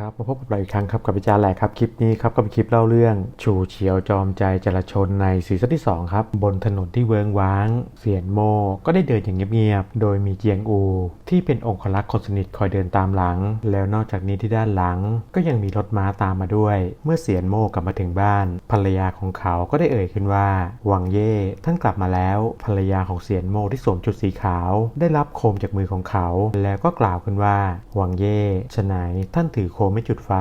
ครับมาพบกับเราอีกครั้งครับกับอาจารย์แหลกครับคลิปนี้ครับก็เป็นคลิปเล่าเรื่อง ชูเฉียวจอมใจจราชนในซีซั่นที่2ครับบนถนนที่เวิงว้าง เสียนโม ก็ได้เดินอย่างเงียบๆโดยมีเจียงอู ที่เป็นองครักษ์คนสนิทคอยเดินตามหลัง แล้วนอกจากนี้ที่ด้านหลัง ก็ยังมีรถม้าตามมาด้วย เมื่อเสียนโมกลับมาถึงบ้าน ภรรยาของเขาก็ได้เอ่ยขึ้นว่าหวังเย่ท่านกลับมาแล้ว ภรรยาของเสียนโมที่สวมชุดสีขาว ได้รับโคมจากมือของเขา แล้วก็กล่าวขึ้นว่าหวังเย่ฉะไหนท่านถือโคมไม่จุดไฟ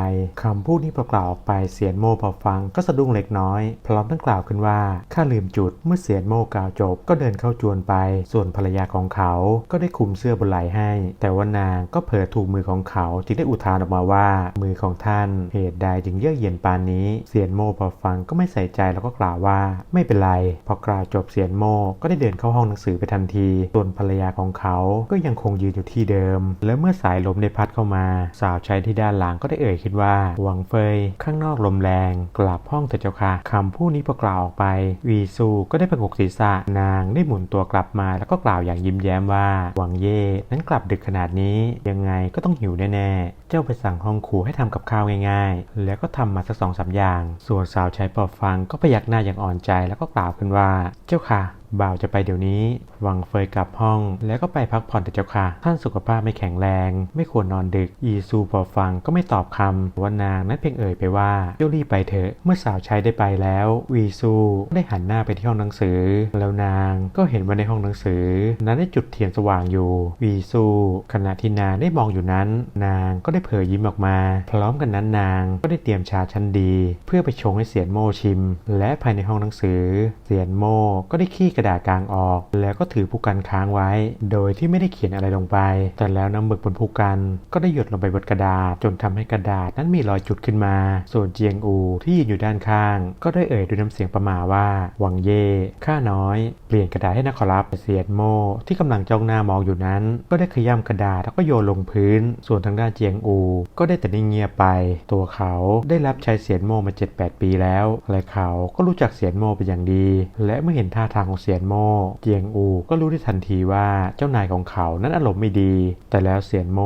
คำพูดนี้พอกล่าวออกไปเสียนโมพอฟังก็สะดุ้งเล็กน้อย พร้อมทั้งกล่าวขึ้นว่าข้าลืมจุดเมื่อเสียนโมกล่าวจบ ก็เดินเข้าจวนไป ส่วนภรรยาของเขาก็ได้คุมเสื้อบนไหล่ให้ แต่ว่านางก็เผลอถูกมือของเขาจึงได้อุทานออกมาว่า มือของท่านเหตุใดจึงเยือกเย็นปานนี้ เสียนโมพอฟังก็ไม่ใส่ใจแล้วก็กล่าวว่าไม่เป็นไร พอกล่าวจบเสียนโมก็ได้เดินเข้าห้องหนังสือไปทันที ส่วนภรรยาของเขาก็ยังคงยืนอยู่ที่เดิม และเมื่อสายลมได้พัดเข้ามา สาวใช้ที่ด้านหลังก็ได้เอ่ยคิดว่าหวังเฟยข้างนอกลมแรง กลับห้องเถอะเจ้าค่ะคำพูดนี้พอกล่าวออกไป วีซูก็ได้ประกกศีรษะนางได้หมุนตัวกลับมาแล้วก็กล่าวอย่างยิ้มแย้มว่าหวังเย่นั้นกลับดึกขนาดนี้ยังไงก็ต้องหิวแน่ๆ เจ้าไปสั่งห้องครูให้ทำกับข้าวง่ายๆ แล้วก็ทำมาสักสองสามอย่าง ส่วนสาวใช้ปอฟังก็พยักหน้าอย่างอ่อนใจแล้วก็กล่าวขึ้นว่า เจ้าค่ะ บ่าวจะไปเดี๋ยวนี้หวังเฟยกลับห้อง แล้วก็ไปพักผ่อนเถอะเจ้าค่ะ ท่านสุขภาพไม่แข็งแรง ไม่ควรนอนดึก อีซูพอฟังก็ไม่ตอบคำว่านางนั้นเพียงเอ่ยไปว่าเจ้ารีบไปเถอะ เมื่อสาวใช้ได้ไปแล้ว วีซูได้หันหน้าไปที่ห้องหนังสือ แล้วนางก็เห็นว่าในห้องหนังสือ นั้นได้จุดเทียนสว่างอยู่ วีซูขณะที่นางได้มองอยู่นั้น นางก็ได้เผยยิ้มออกมา พร้อมกันนั้นนางก็ได้เตรียมชาชั้นดี เพื่อไปชงให้เสียนโมชิม และภายในห้องหนังสือ เสียนโมก็ได้ขี้กระดาษกลางออก แล้วก็ถือผู้กันค้างไว้ โดยที่ไม่ได้เขียนอะไรลงไป แต่แล้วน้ำหมึกบนผู้กัน ก็ได้หยดลงไปบนกระดาษ จนทำให้กระดาษนั้นมีรอยจุดขึ้นมา ส่วนเจียงอูที่ยืนอยู่ด้านข้าง ก็ได้เอ่ยด้วยน้ำเสียงประมาว่าหวังเย่ข้าน้อย เปลี่ยนกระดาษให้นะขอรับเสียนโม ที่กำลังจ้องหน้ามองอยู่นั้น ก็ได้ขย้ำกระดาษแล้วก็โยนลงพื้น ส่วนทางด้านเจียงอูก็ได้แต่นิ่งเงียบไป ตัวเขาได้รับใช้เสียนโมมา 7-8 ปีแล้ว และเขาก็รู้จักเสียนโมเป็นอย่างดี และเมื่อเห็นท่าทางของเสียนโม เจียงอูก็รู้ได้ทันทีว่าเจ้านายของเขานั้นอารมณ์ไม่ดี แต่แล้วเสียนโม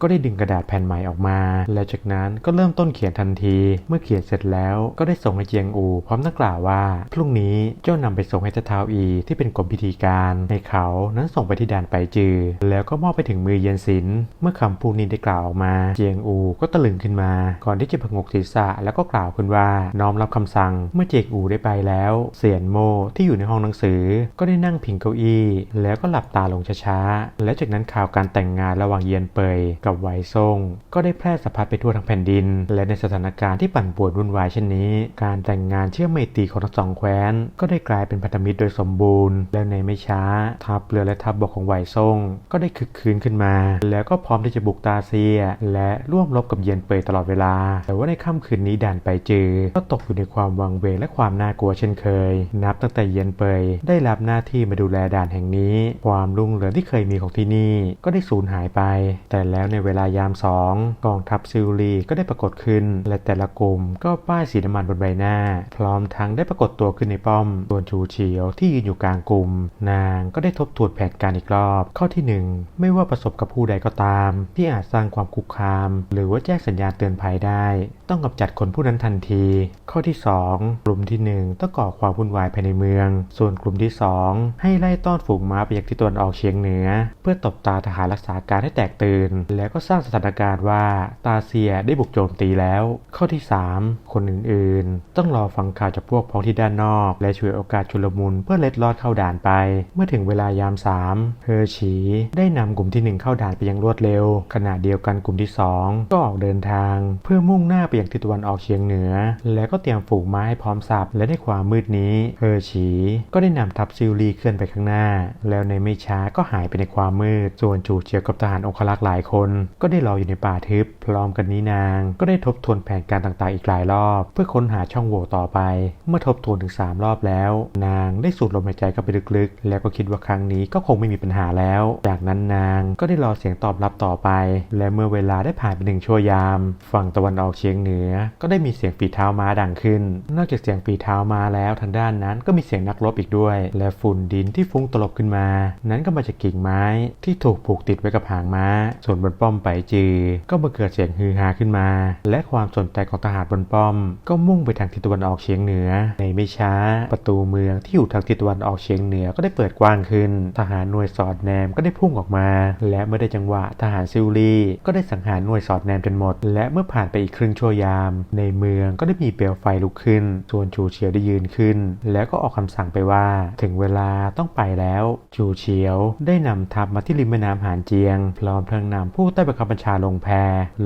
ก็ได้ดึงกระดาษแผ่นใหม่ออกมา และจากนั้นก็เริ่มต้นเขียนทันที เมื่อเขียนเสร็จแล้วก็ได้ส่งให้เจียงอูพร้อมทั้งกล่าวว่า พรุ่งนี้เจ้านำไปส่งให้เจ้าท้าวอีที่เป็นกรมพิธีการให้เขานั้นส่งไปที่ด่านไปจือ แล้วก็มอบไปถึงมือเย็นศิลเมื่อคำพูดนี้ได้กล่าวออกมาเจียงอูก็ตะลึงขึ้นมา ก่อนที่จะผงกศีรษะแล้วก็กล่าวขึ้นว่าน้อมรับคำสั่ง เมื่อเจียงอูได้ไปแล้ว เสียนโมที่อยู่ในห้องหนังสือ ก็ได้นั่งพิงเก้าอี้ แล้วก็หลับตาลงช้าๆ และจากนั้นข่าวการแต่งงานระหว่างเยียนเปยกับไวซ่งก็ได้แพร่สะพัดไปทั่วทั้งแผ่นดิน และในสถานการณ์ที่ปั่นป่วนวุ่นวายเช่นนี้ การแต่งงานเชื่อมไมตรีของทั้งสองแคว้น ก็ได้กลายเป็นพันธมิตรโดยสมบูรณ์ และในไม่ช้า ทัพเรือและทัพบบกของไวซ่งก็ได้คึกคืนขึ้นมา แล้วก็พร้อมที่จะบุกตาเซียและร่วมรบกับเยียนเปยตลอดเวลา แต่ว่าในค่ำคืนนี้ด่านไปจือ ก็ตกอยู่ในความวังเวงและความน่ากลัวเช่นเคย นับตั้งแต่เยียนเปยได้รับหน้าที่มาดูแลด่านแห่งนี้ ความรุ่งเรืองที่เคยมีของที่นี่ก็ได้สูญหายไป แต่แล้วในเวลายามสองกองทัพซิลลีก็ได้ปรากฏขึ้น และแต่ละกลุ่มก็ป้ายสีน้ำมันบนใบหน้า พร้อมทั้งได้ปรากฏตัวขึ้นในป้อมส่วนชูเฉียวที่ยืนอยู่กลางกลุ่ม นางก็ได้ทบทวนแผนการอีกรอบ ข้อที่หนึ่งไม่ว่าประสบกับผู้ใดก็ตาม ที่อาจสร้างความคุกคามหรือว่าแจ้งสัญญาณเตือนภัยได้ ต้องกำจัดคนผู้นั้นทันที ข้อที่ 2 กลุ่มที่ 1 ต้องก่อความวุ่นวายภายในเมือง ส่วนกลุ่มที่ 2 ให้ไล่ต้อนฝูงม้าไปยังทิศตะวันออกเฉียงเหนือ เพื่อตบตาทหารรักษาการให้แตกตื่น แล้วก็สร้างสถานการณ์ว่าตาเซียได้บุกโจมตีแล้ว ข้อที่ 3 คนอื่นๆ ต้องรอฟังข่าวจากพวกพ้องที่ด้านนอก และช่วยโอกาสชุลมุนเพื่อเล็ดลอดเข้าด่านไป เมื่อถึงเวลายามสามเฮอร์ฉีได้นำกลุ่มที่ 1 เข้าด่านไปอยังรวดเร็ว ขณะเดียวกันกลุ่มที่2 ก็ออกเดินทาง เพื่อมุ่งหน้าไปยังทิศตะวันออกเฉียงเหนือ และก็เตรียมฝูงม้าให้พร้อมสับและในความมืดนี้เฮอร์ฉีก็ได้นำทัพซิลลีเคลื่อนไปข้างหน้า แล้วในไม่ช้าก็หายไปในความมืด ส่วนจูเจียวกับทหารองครักษ์หลายคน ก็ได้รออยู่ในป่าทึบ พร้อมกันนี้นาง ก็ได้ทบทวนแผนการต่างๆอีกหลายรอบ เพื่อค้นหาช่องโหว่ต่อไป เมื่อทบทวนถึง 3 รอบแล้ว นางได้สูดลมหายใจเข้าไปลึกๆ แล้วก็คิดว่าครั้งนี้ก็คงไม่มีปัญหาแล้ว จากนั้นนางก็ได้รอเสียงตอบรับต่อไป และเมื่อเวลาาได้ผ่านไปหนึ่งชั่วยาม ฝั่งตะวันออกเฉียงเหนือ ก็ได้มีเสียงฝีเท้าม้าดังขึ้น นอกจากเสียงฝีเท้าม้าแล้วทางด้านนั้นก็มีเสียงนักรบอีกด้วย และฝุ่นดินที่ฟุ้งตลบขึ้นมา นั้นก็มาจากกิ่งไม้ที่ถูกผูกติดไว้กับหางม้า ส่วนบนป้อมไปจือก็มาเกิดเสียงฮือฮาขึ้นมา และความสนใจของทหารบนป้อม ก็มุ่งไปทางทิศตะวันออกเฉียงเหนือ ในไม่ช้า ประตูเมืองที่อยู่ทางทิศตะวันออกเฉียงเหนือก็ได้เปิดกว้างขึ้น ทหารหน่วยสอดแนมก็ได้พุ่งออกมา และเมื่อได้จังหวะทหารซิลลี่ก็ได้สังหารหน่วยสอดแนมจนหมด และเมื่อผ่านไปอีกครึ่งชั่วยาม ในเมืองก็ได้มีเปลวไฟลุกขึ้น ส่วนชูเฉียวได้ยืนขึ้น แล้วก็ออกคำสั่งไปว่า ถึงเวลาต้องไปแล้วชูเฉียวได้นำทัพมาที่ริมแม่น้ำหานเจียง พร้อมทั้งนำผู้ใต้บังคับบัญชาลงแพ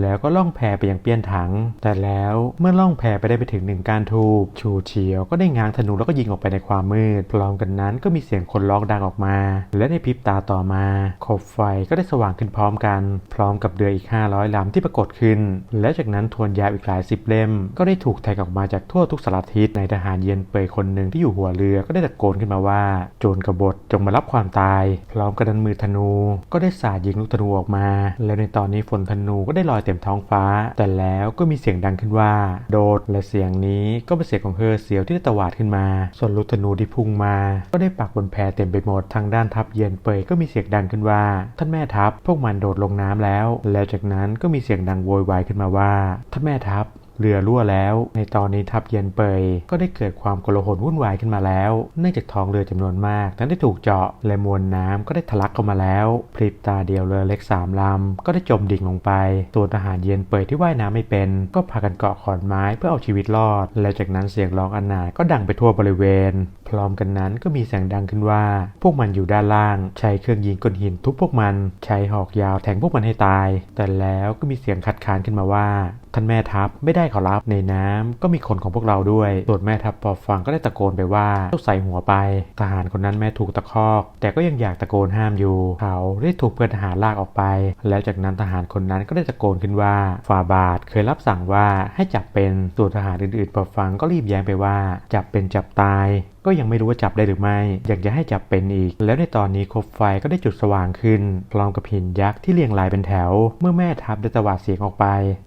แล้วก็ล่องแพไปยังเปี้ยนถัง แต่แล้วเมื่อล่องแพไปได้ไปถึงหนึ่งการทูบชูเฉียวก็ได้ง้างธนูแล้วก็ยิงออกไปในความมืด พร้อมกันนั้นก็มีเสียงคนร้องดังออกมา และในพริบตาต่อมาขบไฟก็ได้สว่างขึ้นพร้อมกัน พร้อมกับเรืออีก500 ลำที่ปรากฏขึ้น และจากนั้นทวนยาวอีกหลายสิบเล่ม ก็ได้ถูกแทงออกมาจากทั่วทุกสารทิศในทหารเย็นเปยคนหนึ่งที่อยู่หัวเรือก็ได้ตะโกนขึ้นมาว่า โจรกบฏจงมารับความตาย พร้อมกับดันมือธนู ก็ได้สาดยิงลูกธนูออกมา แล้วในตอนนี้ฝนธนูก็ได้ลอยเต็มท้องฟ้า แต่แล้วก็มีเสียงดังขึ้นว่า โดดและเสียงนี้ก็เป็นเสียงของเฮอเสียวที่ได้ตวาดขึ้นมา ส่วนลูกธนูที่พุ่งมา ก็ได้ปักบนแพเต็มไปหมดทางด้านทัพเย็นเปยก็มีเสียงดังขึ้นว่า ท่านแม่ทัพพวกมันโดดลงน้ำแล้ว แล้วจากนั้นก็มีเสียงดังโวยวายขึ้นมาว่าท่านแม่ทัพเรือรั่วแล้ว ในตอนนี้ทัพเย็นเปยก็ได้เกิดความโกลาหลวุ่นวายขึ้นมาแล้ว เนื่องจากท้องเรือจำนวนมาก นั้นได้ถูกเจาะและมวลน้ำก็ได้ทะลักเข้ามาแล้วพริบตาเดียวเรือเล็กสามลำก็ได้จมดิ่งลงไปตัวทหารเย็นเปยที่ว่ายน้ำไม่เป็น ก็พากันเกาะขอนไม้เพื่อเอาชีวิตรอด และจากนั้นเสียงร้องอันหนาก็ดังไปทั่วบริเวณ พร้อมกันนั้นก็มีเสียงดังขึ้นว่า พวกมันอยู่ด้านล่าง ใช้เครื่องยิงก้อนหินทุบพวกมัน ใช้หอกยาวแทงพวกมันให้ตาย แต่แล้วก็มีเสียงคัดค้านขึ้นมาว่า ท่านแม่ทัพไม่ได้ขอรับในน้ำก็มีคนของพวกเราด้วยส่วนแม่ทัพพอฟังก็ได้ตะโกนไปว่าเจ้าใส่หัวไป ทหารคนนั้นแม่ถูกตะคอก แต่ก็ยังอยากตะโกนห้ามอยู่ เขาได้ถูกเพื่อนทหารลากออกไป แล้วจากนั้นทหารคนนั้นก็ได้ตะโกนขึ้นว่าฝ่าบาทเคยรับสั่งว่าให้จับเป็นส่วนทหารอื่นๆพอฟังก็รีบแย้งไปว่า จับเป็นจับตาย ก็ยังไม่รู้ว่าจับได้หรือไม่ อยากจะให้จับเป็นอีก แล้วในตอนนี้คบไฟก็ได้จุดสว่างขึ้น พร้อมกับหินยักษ์ที่เรียงรายเป็นแถว เมื่อแม่ทัพได้ตวาดเสียงออกไป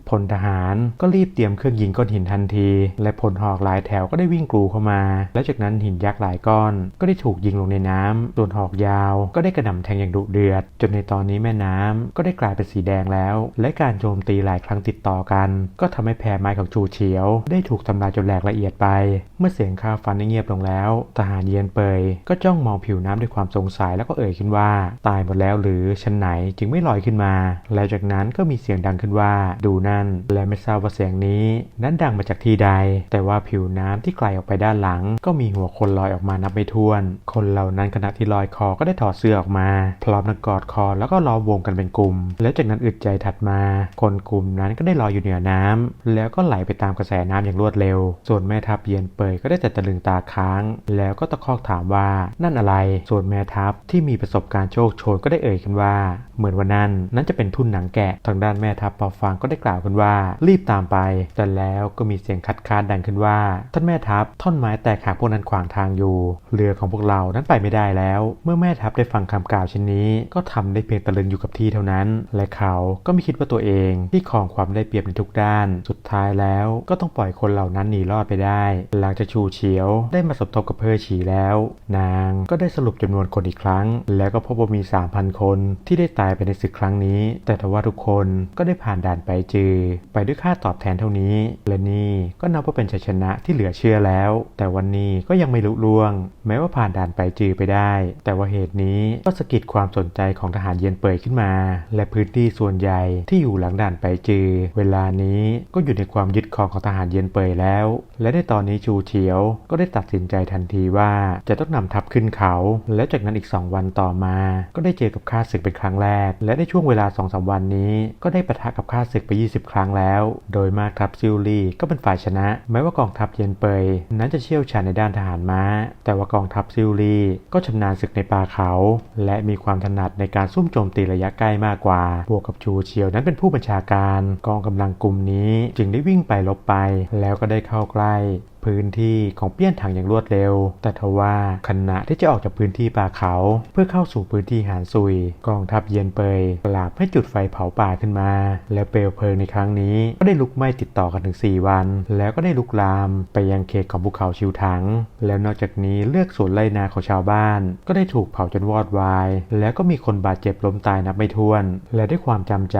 พลทหารก็รีบเตรียมเครื่องยิงก้อนหินทันที และพลหอกหลายแถวก็ได้วิ่งกรูเข้ามา แล้วจากนั้นหินยักษ์หลายก้อน ก็ได้ถูกยิงลงในน้ำส่วนหอกยาวก็ได้กระหน่ำแทงอย่างดุเดือด จนในตอนนี้แม่น้ำก็ได้กลายเป็นสีแดงแล้ว และการโจมตีหลายครั้งติดต่อกัน ก็ทำให้แพรไม้ของชูเฉียว ได้ถูกทำลายจนแหลกละเอียดไป เมื่อเสียงข้าวฟันได้เงียบลงแล้วทหารเย็นเปยก็จ้องมองผิวน้ำด้วยความสงสัยแล้วก็เอ่ยขึ้นว่า ตายหมดแล้วหรือชั้นไหนจึงไม่ลอยขึ้นมา แล้วจากนั้นก็มีเสียงดังขึ้นว่า ดูนั่น และไม่ทราบว่าเสียงนี้ นั้นดังมาจากที่ใด แต่ว่าผิวน้ำที่ไกลออกไปด้านหลัง ก็มีหัวคนลอยออกมานับไม่ถ้วน คนเหล่านั้นขณะที่ลอยคอก็ได้ถอดเสื้อออกมา พร้อมทั้งกอดคอแล้วก็ล้อมวงกันเป็นกลุ่ม แล้วจากนั้นอึดใจถัดมา คนกลุ่มนั้นก็ได้ลอยอยู่เหนือน้ำแล้วก็ไหลไปตามกระแสน้ำอย่างรวดเร็ว ส่วนแม่ทัพเย็นเปยก็ได้แต่ตะลึงตาค้างแล้วก็ตะคอกถามว่านั่นอะไร ส่วนแม่ทัพที่มีประสบการณ์โชคโชนก็ได้เอ่ยขึ้นว่า เหมือนว่านั่นนั้นจะเป็นทุนหนังแกะ ทางด้านแม่ทัพพอฟังก็ได้กล่าวขึ้นว่า รีบตามไป แต่แล้วก็มีเสียงคัดค้านดังขึ้นว่า ท่านแม่ทัพท่อนไม้แตกหักพวกนั้นขวางทางอยู่ เรือของพวกเรานั้นไปไม่ได้แล้ว เมื่อแม่ทัพได้ฟังคำกล่าวเช่นนี้ ก็ทำได้เพียงตะลึงอยู่กับที่เท่านั้น และเขาก็ไม่คิดว่าตัวเองที่ครองความได้เปรียบในทุกด้าน สุดท้ายแล้วก็ต้องปล่อยคนเหล่านั้นหนีรอดไปได้ หลังจากชูเฉียวได้มาสมทบกับเพอฉีแล้ว นางก็ได้สรุปจำนวนคนอีกครั้ง แล้วก็พบว่ามี 3,000 คนที่ได้ตายไปในศึกครั้งนี้ แต่ทว่าทุกคนก็ได้ผ่านด่านไปจือ ไปด้วยค่าตอบแทนเท่านี้ และนี่ก็นับว่าเป็นชัยชนะที่เหลือเชื่อแล้ว แต่วันนี้ก็ยังไม่ลุล่วง แม้ว่าผ่านด่านไปจือไปได้ แต่ว่าเหตุนี้ก็สะกิดความสนใจของทหารเย็นเปยขึ้นมา และพื้นที่ส่วนใหญ่ที่อยู่หลังด่านไปจือ เวลานี้ก็อยู่ในความยึดครองของทหารเย็นเปยแล้ว และในตอนนี้ชูเฉียวก็ได้ตัดสินใจททันทีว่าจะต้องนำทัพขึ้นเขา และจากนั้นอีก 2 วันต่อมา ก็ได้เจอกับข้าศึกเป็นครั้งแรก และในช่วงเวลา2อสวันนี้ ก็ได้ปะทะกับข้าศึกไป 20 ครั้งแล้ว โดยมากทัพซิลลี่ก็เป็นฝ่ายชนะ แม้ว่ากองทัพเย็นเปย นั้นจะเชี่ยวชาญในด้านทหารม้า แต่ว่ากองทัพซิลลี่ก็ชำนาญศึกในป่าเขา และมีความถนัดในการซุ่มโจมตีระยะใกล้มากกว่า บวกกับชูเชียวนั้นเป็นผู้บัญชาการ กองกำลังกลุ่มนี้ จึงได้วิ่งไปลบไป แล้วก็ได้เข้าใกล้ พื้นที่ของเปี้ยนถังอย่างรวดเร็ว แต่ทว่าขณะที่จะออกจากพื้นที่ป่าเขา เพื่อเข้าสู่พื้นที่หานซุย กองทัพเยียนเปยกลาบให้จุดไฟเผาป่าขึ้นมา และเปลวเพลิงในครั้งนี้ ก็ได้ลุกไหม้ติดต่อกันถึง 4 วัน แล้วก็ได้ลุกลามไปยังเขตของภูเขาชิวถัง แล้วนอกจากนี้เลือกสวนไรนาของชาวบ้าน ก็ได้ถูกเผาจนวอดวาย แล้วก็มีคนบาดเจ็บล้มตายนับไม่ถ้วน และด้วยความจำใจ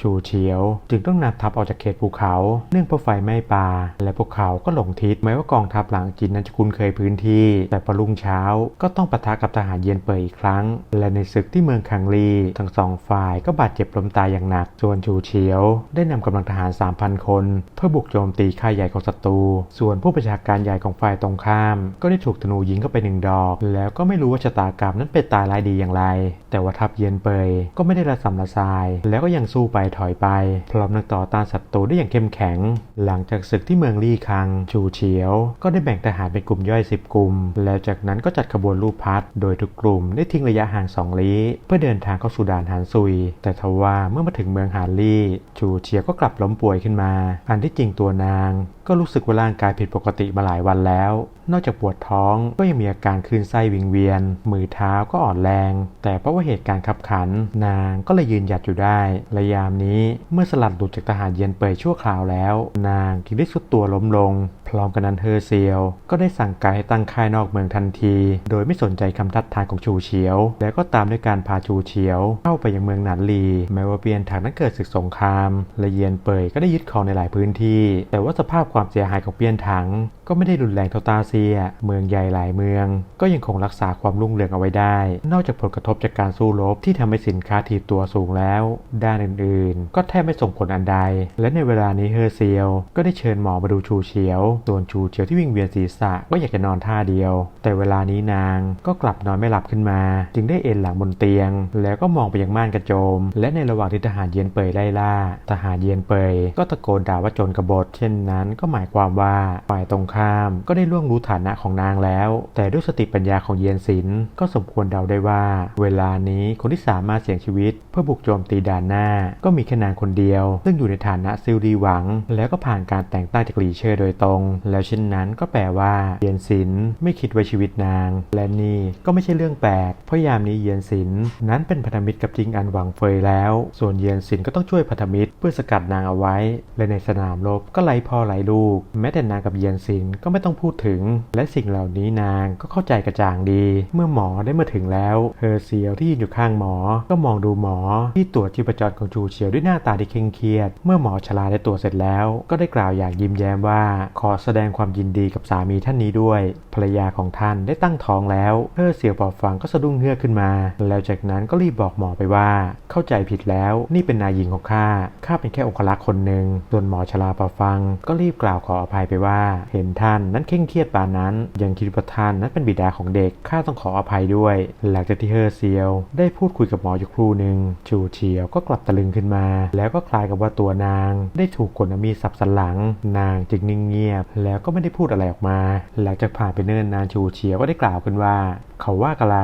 ชูเฉียว จึงต้องนำทัพออกจากเขตภูเขา เนื่องเพราะไฟไหม้ป่า และพวกเขาก็หลงทิศแม้ว่ากองทัพหลังจีนนั้นจะคุ้นเคยพื้นที่ แต่พอรุ่งเช้าก็ต้องปะทะกับทหารเยนเปยอีกครั้ง และในศึกที่เมืองคังลีทั้งสองฝ่ายก็บาดเจ็บล้มตายอย่างหนัก ส่วนชูเฉียว ได้นำกำลังทหาร 3,000 คน เพื่อบุกโจมตีค่ายใหญ่ของศัตรู ส่วนผู้ประชาการใหญ่ของฝ่ายตรงข้าม ก็ได้ถูกธนูยิงเข้าไปหนึ่งดอก แล้วก็ไม่รู้ว่าชะตากรรมนั้นเป็นตายร้ายดีอย่างไร แต่ว่าทัพเยนเปยก็ไม่ได้ระสำละสาย แล้วก็ยังสู้ไปถอยไป พร้อมนักต่อต้านศัตรูได้อย่างเข้มแข็ง หลังจากศึกที่เมืองลี่คังชูเฉียวก็ได้แบ่งทหารเป็นกลุ่มย่อย 10 กลุ่ม แล้วจากนั้นก็จัดขบวนลูปพัด โดยทุกกลุ่มได้ทิ้งระยะห่าง 2 ลี้ เพื่อเดินทางเข้าสู่ด่านหานซุย แต่ทว่าเมื่อมาถึงเมืองหานลี่ ชูเฉียก็กลับล้มป่วยขึ้นมา อันที่จริงตัวนางก็รู้สึกว่าร่างกายผิดปกติมาหลายวันแล้ว นอกจากปวดท้องก็ยังมีอาการคลื่นไส้วิงเวียน มือเท้าก็อ่อนแรง แต่เพราะว่าเหตุการณ์ขับขัน นางก็เลยยืนหยัดอยู่ได้ระยามนี้เมื่อสลัดหลุดจากทหารเย็นเปยชั่วคราวแล้ว นางจึงได้สุดตัวล้มลง พร้อมกันนั้นเฮอเซียว ก็ได้สั่งการให้ตั้งค่ายนอกเมืองทันที โดยไม่สนใจคำทัดทานของชูเฉียว แล้วก็ตามด้วยการพาชูเฉียว เข้าไปยังเมืองหนานลี แม้ว่าเปียนถังนั้นเกิดศึกสงครามและเยียนเปยก็ได้ยึดครองในหลายพื้นที่ แต่ว่าสภาพความเสียหายของเปียนถัง ก็ไม่ได้รุนแรงเท่าตาเซีย เมืองใหญ่หลายเมือง ก็ยังคงรักษาความรุ่งเรืองเอาไว้ได้ นอกจากผลกระทบจากการสู้รบที่ทำให้สินค้าถีบตัวสูงแล้ว ด้านอื่นๆ ก็แทบไม่ส่งผลอันใด และในเวลานี้เฮอร์เซียวก็ได้เชิญหมอมาดูชูเฉียวส่วนชูเฉียวที่วิ่งเวียนศีรษะก็อยากจะนอนท่าเดียว แต่เวลานี้นางก็กลับนอนไม่หลับขึ้นมา จึงได้เอนหลังบนเตียง แล้วก็มองไปยังม่านกระโจม และในระหว่างที่ทหารเยียนเปยไล่ล่า ทหารเยียนเปยก็ตะโกนด่าว่าโจรกบฏเช่นนั้นก็็หมายความว่าฝ่ายตรงข้ามก็ได้ล่วงรู้ฐานะของนางแล้ว แต่ด้วยสติปัญญาของเยียนศิลก็สมควรเดาได้ว่า เวลานี้คนที่สามารถเสี่ยงชีวิต เพื่อบุกโจมตีด่านหน้า ก็มีแค่นางคนเดียว ซึ่งอยู่ในฐานะซิลดีหวัง แล้วก็ผ่านการแต่งตั้งจากหลีเชอร์โดยตรง แล้วเช่นนั้นก็แปลว่าเยียนศิลไม่คิดไว้ชีวิตนาง และนี่ก็ไม่ใช่เรื่องแปลกเพราะยามนี้เยียนศิลนั้นเป็นพันธมิตรกับจิงอันหวังเฟยแล้ว ส่วนเยียนศิลก็ต้องช่วยพันธมิตรเพื่อสกัดนางเอาไว้ และในสนามรบก็ไล่พ่อไล่ลูกแม้แต่นางกับเยียนศิลป์ก็ไม่ต้องพูดถึง และสิ่งเหล่านี้นางก็เข้าใจกระจ่างดี เมื่อหมอได้มาถึงแล้วเฮอเซียวที่ยืนอยู่ข้างหมอ ก็มองดูหมอที่ตรวจชีพจรของจูเฉียวด้วยหน้าตาที่เคร่งเครียด เมื่อหมอชลาได้ตรวจเสร็จแล้ว ก็ได้กล่าวอย่างยิ้มแย้มว่า ขอแสดงความยินดีกับสามีท่านนี้ด้วย ภรรยาของท่านได้ตั้งท้องแล้วเฮอเซียวพอฟังก็สะดุ้งเฮือกขึ้นมา แล้วจากนั้นก็รีบบอกหมอไปว่า เข้าใจผิดแล้วนี่เป็นนายหญิงของข้าข้าเป็นแค่องคลักษ์คนหนึ่งส่วนหมอชลาพอฟังก็รีบกล่าวขออภัยไปว่า เห็นท่านนั้นเคร่งเครียดปานนั้น ยังคิดว่าท่านนั้นเป็นบิดาของเด็กข้าต้องขออภัยด้วย หลังจากที่เฮอเซียวได้พูดคุยกับหมออยู่ครู่หนึ่งชูเฉียวก็กลับตะลึงขึ้นมา แล้วก็คลายกับว่าตัวนาง ได้ถูกคนมีสับสันหลัง นางจึงนิ่งเงียบ แล้วก็ไม่ได้พูดอะไรออกมา หลังจากผ่านไปเนิ่นนานชูเฉียวก็ได้กล่าวขึ้นว่า เขาว่าอะไร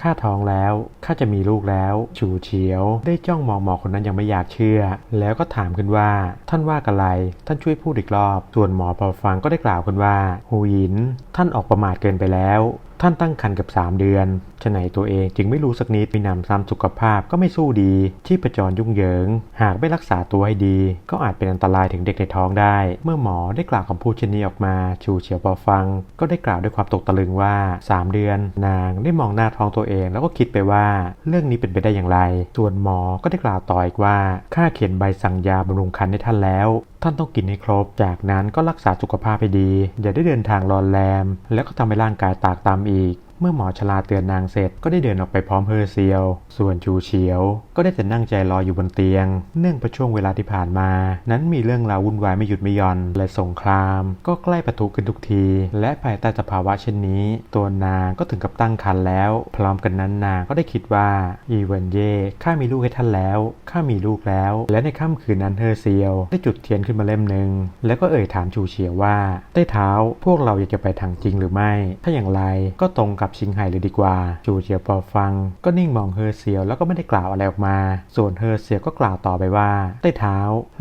ข้าท้องแล้ว ข้าจะมีลูกแล้วชูเฉียว ได้จ้องมองหมอคนนั้นยังไม่อยากเชื่อ แล้วก็ถามขึ้นว่า ท่านว่าอะไร ท่านช่วยพูดอีกรอบ ส่วนหมอพอฟังก็ได้กล่าวขึ้นว่า หูหยิน ท่านออกประมาทเกินไปแล้วท่านตั้งครรภ์กับ 3 เดือนฉะไหนตัวเองจึงไม่รู้สักนิดมีนำซ้ำสุขภาพก็ไม่สู้ดี ที่ประจรยุ่งเหยิง หากไม่รักษาตัวให้ดี ก็อาจเป็นอันตรายถึงเด็กในท้องได้ เมื่อหมอได้กล่าวคำพูดเช่นนี้ออกมา ชูเฉียวพอฟัง ก็ได้กล่าวด้วยความตกตะลึงว่า 3 เดือน นางได้มองหน้าท้องตัวเอง แล้วก็คิดไปว่า เรื่องนี้เป็นไปได้อย่างไร ส่วนหมอก็ได้กล่าวต่ออีกว่าข้าเขียนใบสั่งยาบำรุงครรภ์ให้ท่านแล้ว ท่านต้องกินให้ครบ จากนั้นก็รักษาสุขภาพให้ดี อย่าได้เดินทางรอนแรม แล้วก็ทำให้ร่างกายตากตามอีก เมื่อหมอชลาเตือนนางเสร็จก็ได้เดินออกไปพร้อมเฮอเซียว ส่วนจูเฉียว ก็ได้แต่นั่งใจรออยู่บนเตียง เนื่องประช่วงเวลาที่ผ่านมา นั้นมีเรื่องราววุ่นวายไม่หยุดไม่หย่อน และสงคราม ก็ใกล้ประทุขึ้นทุกที และภายใต้สภาวะเช่นนี้ ตัวนางก็ถึงกับตั้งครรภ์แล้ว พร้อมกันนั้นนางก็ได้คิดว่าอีเวนเย่ข้ามีลูกให้ท่านแล้วข้ามีลูกแล้ว และในค่ำคืนนั้นเฮอเซียว ได้จุดเทียนขึ้นมาเล่มหนึ่งแล้วก็เอ่ยถามชูเฉียวว่าใต้เท้าพวกเราอยากจะไปทางจริงหรือไม่ ถ้าอย่างไรก็ตรงกับลับชิงไห่เลยดีกว่า จูเฉียวพอฟัง ก็นิ่งมองเฮอเซียวแล้วก็ไม่ได้กล่าวอะไรออกมา ส่วนเฮอเซียวก็กล่าวต่อไปว่าใต้เท้า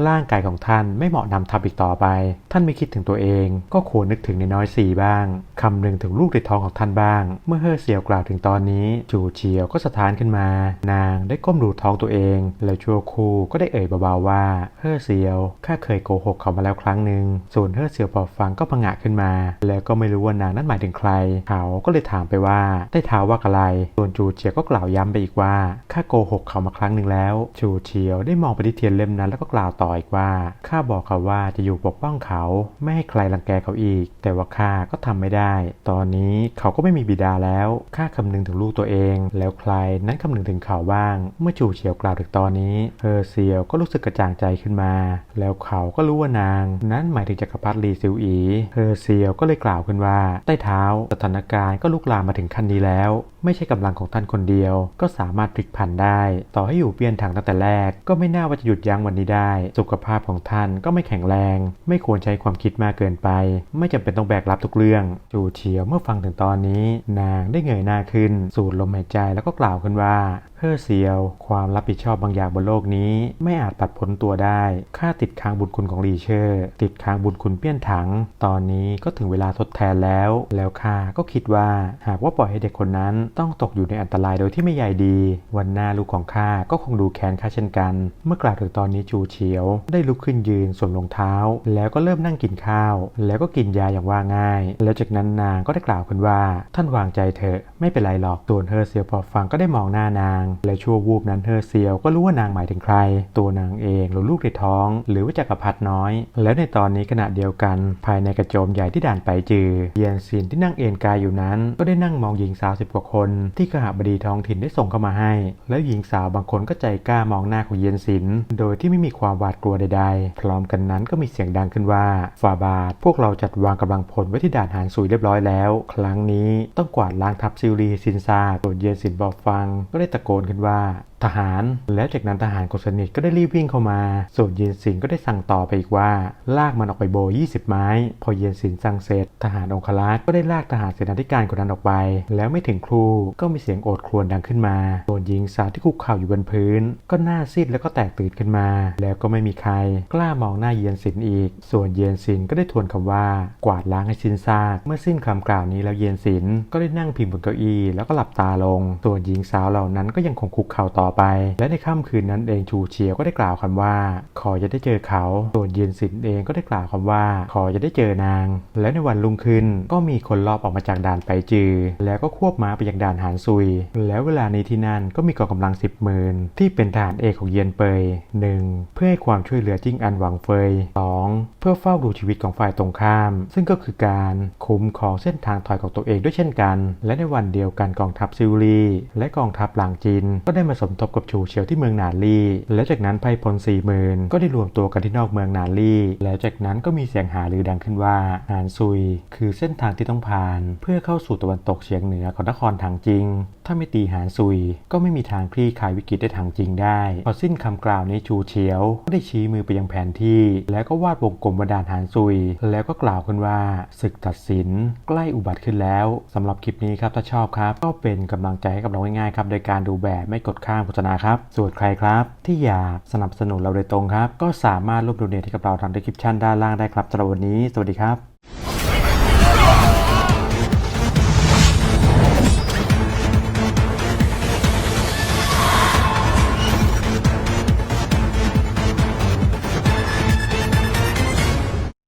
ร่างกายของท่านไม่เหมาะนำทัพอีกต่อไป ท่านไม่คิดถึงตัวเอง ก็ควรนึกถึงในน้อยสีบ้างคำนึงถึงลูกในท้องของท่านบ้าง เมื่อเฮอเซียวกล่าวถึงตอนนี้ จูเฉียวก็สะท้านขึ้นมา นางได้ก้มดูท้องตัวเอง แล้วชั่วครู่ก็ได้เอ่ยเบาๆว่าเฮอเซียวข้าเคยโกหกเขามาแล้วครั้งหนึ่งส่วนเฮอเซียวพอฟังก็ผงะขึ้นมา แล้วก็ไม่รู้ว่านางนั้นหมายถึงใคร เขาก็เลยถามไปว่าได้ท้าว่าอะไรส่วนจูเฉียวก็กล่าวย้ำไปอีกว่าข้าโกหกเขามาครั้งหนึ่งแล้ว จูเฉียวได้มองไปที่เทียนเล่มนั้นแล้วก็กล่าวต่ออีกว่าข้าบอกเขาว่าจะอยู่ปกป้องเขา ไม่ให้ใครรังแกเขาอีก แต่ว่าข้าก็ทำไม่ได้ ตอนนี้เขาก็ไม่มีบิดาแล้วข้าคำนึงถึงลูกตัวเอง แล้วใครนั้นคำนึงถึงเขาบ้าง เมื่อจูเฉียวกล่าวถึงตอนนี้เฮอเซียวก็รู้สึกกระจ่างใจขึ้นมา แล้วเขาก็รู้ว่านาง นั้นหมายถึงจักรพรรดิลีซิวอีเฮอเซียวก็เลยกล่าวขึ้นว่าใต้เท้าสถานการณ์ก็ลุกลามมาถึงขั้นนี้แล้ว ไม่ใช่กำลังของท่านคนเดียว ก็สามารถพลิกผันได้ ต่อให้อยู่เปี้ยนถังตั้งแต่แรก ก็ไม่น่าว่าจะหยุดยั้งวันนี้ได้ สุขภาพของท่านก็ไม่แข็งแรง ไม่ควรใช้ความคิดมากเกินไป ไม่จำเป็นต้องแบกรับทุกเรื่อง จูเฉียวเมื่อฟังถึงตอนนี้ นางได้เงยหน้าขึ้น สูดลมหายใจแล้วก็กล่าวขึ้นว่าเฮอเซียว ความรับผิดชอบบางอย่างบนโลกนี้ ไม่อาจปัดพ้นตัวได้ข้าติดค้างบุญคุณของลีเชอร์ ติดค้างบุญคุณเปี้ยนถัง ตอนนี้ก็ถึงเวลาทดแทนแล้ว แล้วข้าก็คิดว่าหากว่าปล่อยให้เด็กคนนั้นต้องตกอยู่ในอันตรายโดยที่ไม่ใยดี วันหน้าลูกของข้าก็คงดูแค้นข้าเช่นกัน เมื่อกล่าวถึงตอนนี้จูเฉียว ได้ลุกขึ้นยืนสวมรองเท้า แล้วก็เริ่มนั่งกินข้าว แล้วก็กินยาอย่างว่าง่าย แล้วจากนั้นนางก็ได้กล่าวขึ้นว่า ท่านวางใจเถอะไม่เป็นไรหรอกส่วเฮอเซียวพอฟังก็ได้มองหน้านาง และชั่ววูบนั้นเฮอเซียวก็รู้ว่านางหมายถึงใคร ตัวนางเองหรือลูกในท้อง หรือว่าจักรพรรดิน้อย แล้วในตอนนี้ขณะเดียวกัน ภายในกระโจมใหญ่ที่ด่านไปจือ เยียนซินที่นั่งเอนกายอยู่นั้น ก็ได้นั่งมองหญิงสาวสิบกว่าคนที่ขหบดีท้องถิ่นได้ส่งเข้ามาให้ แล้วหญิงสาวบางคนก็ใจกล้ามองหน้าของเย็นสินโดยที่ไม่มีความหวาดกลัวใดๆ พร้อมกันนั้นก็มีเสียงดังขึ้นว่าฝ่าบาท พวกเราจัดวางกำลังพลไว้ที่ด่านหานสุยเรียบร้อยแล้ว ครั้งนี้ต้องกวาดล้างทัพซิลีซินซาส่วนเย็นสินบอกฟังก็ได้ตะโกนขึ้นว่า ทหาร แล้วจากนั้นทหารคนสนิทก็ได้รีบวิ่งเข้ามา ส่วนเยนสินก็ได้สั่งต่อไปอีกว่า ลากมันออกไปโบ 20 ไม้ พอเยนสินสั่งเสร็จ ทหารองครักษ์ก็ได้ลากทหารเสนาธิการคนนั้นออกไป แล้วไม่ถึงครูก็มีเสียงโอดครวญดังขึ้นมาส่วนหญิงสาวที่คุกเข่าอยู่บนพื้น ก็หน้าซีดแล้วก็แตกตื่นขึ้นมา แล้วก็ไม่มีใคร กล้ามองหน้าเยนสินอีก ส่วนเยนสินก็ได้ทวนคำว่า กวาดล้างให้สิ้นซากเมื่อสิ้นคำกล่าวนี้แล้วเยนสินก็ได้นั่งพิงบนเก้าอี้แล้วก็หลับตาลงส่วนหญิงสาวเหล่านั้นก็ยังคงคุกเข่าต่อไป และในค่ำคืนนั้นเองชูเฉียวก็ได้กล่าวคำว่า ขอจะได้เจอเขาส่วนเย็นสินเองก็ได้กล่าวคำว่า ขอจะได้เจอนาง และในวันรุ่งขึ้นก็มีคนลอบออกมาจากด่านไปจือ แล้วก็ควบม้าไปยังด่านหานซุย แล้วเวลาในที่นั่นก็มีกองกำลังสิบหมื่นที่เป็นทหารเอกของเยียนเปย 1. เพื่อให้ความช่วยเหลือจิ้งอันหวังเฟย 2. เพื่อเฝ้าดูชีวิตของฝ่ายตรงข้าม ซึ่งก็คือการคุมของเส้นทางถอยของตัวเองด้วยเช่นกัน และในวันเดียวกันกองทัพซิลลีและกองทัพหลางจีนก็ได้มาสมทบกับชูเฉียวที่เมืองนานลีแล้วจากนั้นไพพลสี่หมื่นก็ได้รวมตัวกันที่นอกเมืองนานลีแล้วจากนั้นก็มีเสียงหาลือดังขึ้นว่าหานซุย คือเส้นทางที่ต้องผ่าน เพื่อเข้าสู่ตะวันตกเฉียงเหนือของนครถังจริง ถ้าไม่ตีหานซุย ก็ไม่มีทางคลี่คลายวิกฤตได้ถังจริงได้ พอสิ้นคำกล่าวนี้ชูเฉียว ก็ได้ชี้มือไปยังแผนที่ แล้วก็วาดวงกลมบนดานหานซุย แล้วก็กล่าวขึ้นว่าศึกตัดสิน ใกล้อุบัติขึ้นแล้วสำหรับคลิปนี้ครับถ้าชอบครับ ก็เป็นกำลังใจให้กับเราง่ายๆครับโดยการดูแบบไม่กดข้ามษณาครับส่วนใครครับ ที่อยากสนับสนุนเราโดยตรงครับ ก็สามารถร่วมดูเนทให้กับเราทางดีคริปชันด้านล่างได้ครับสำหรับวันนี้ สวัสดีครับ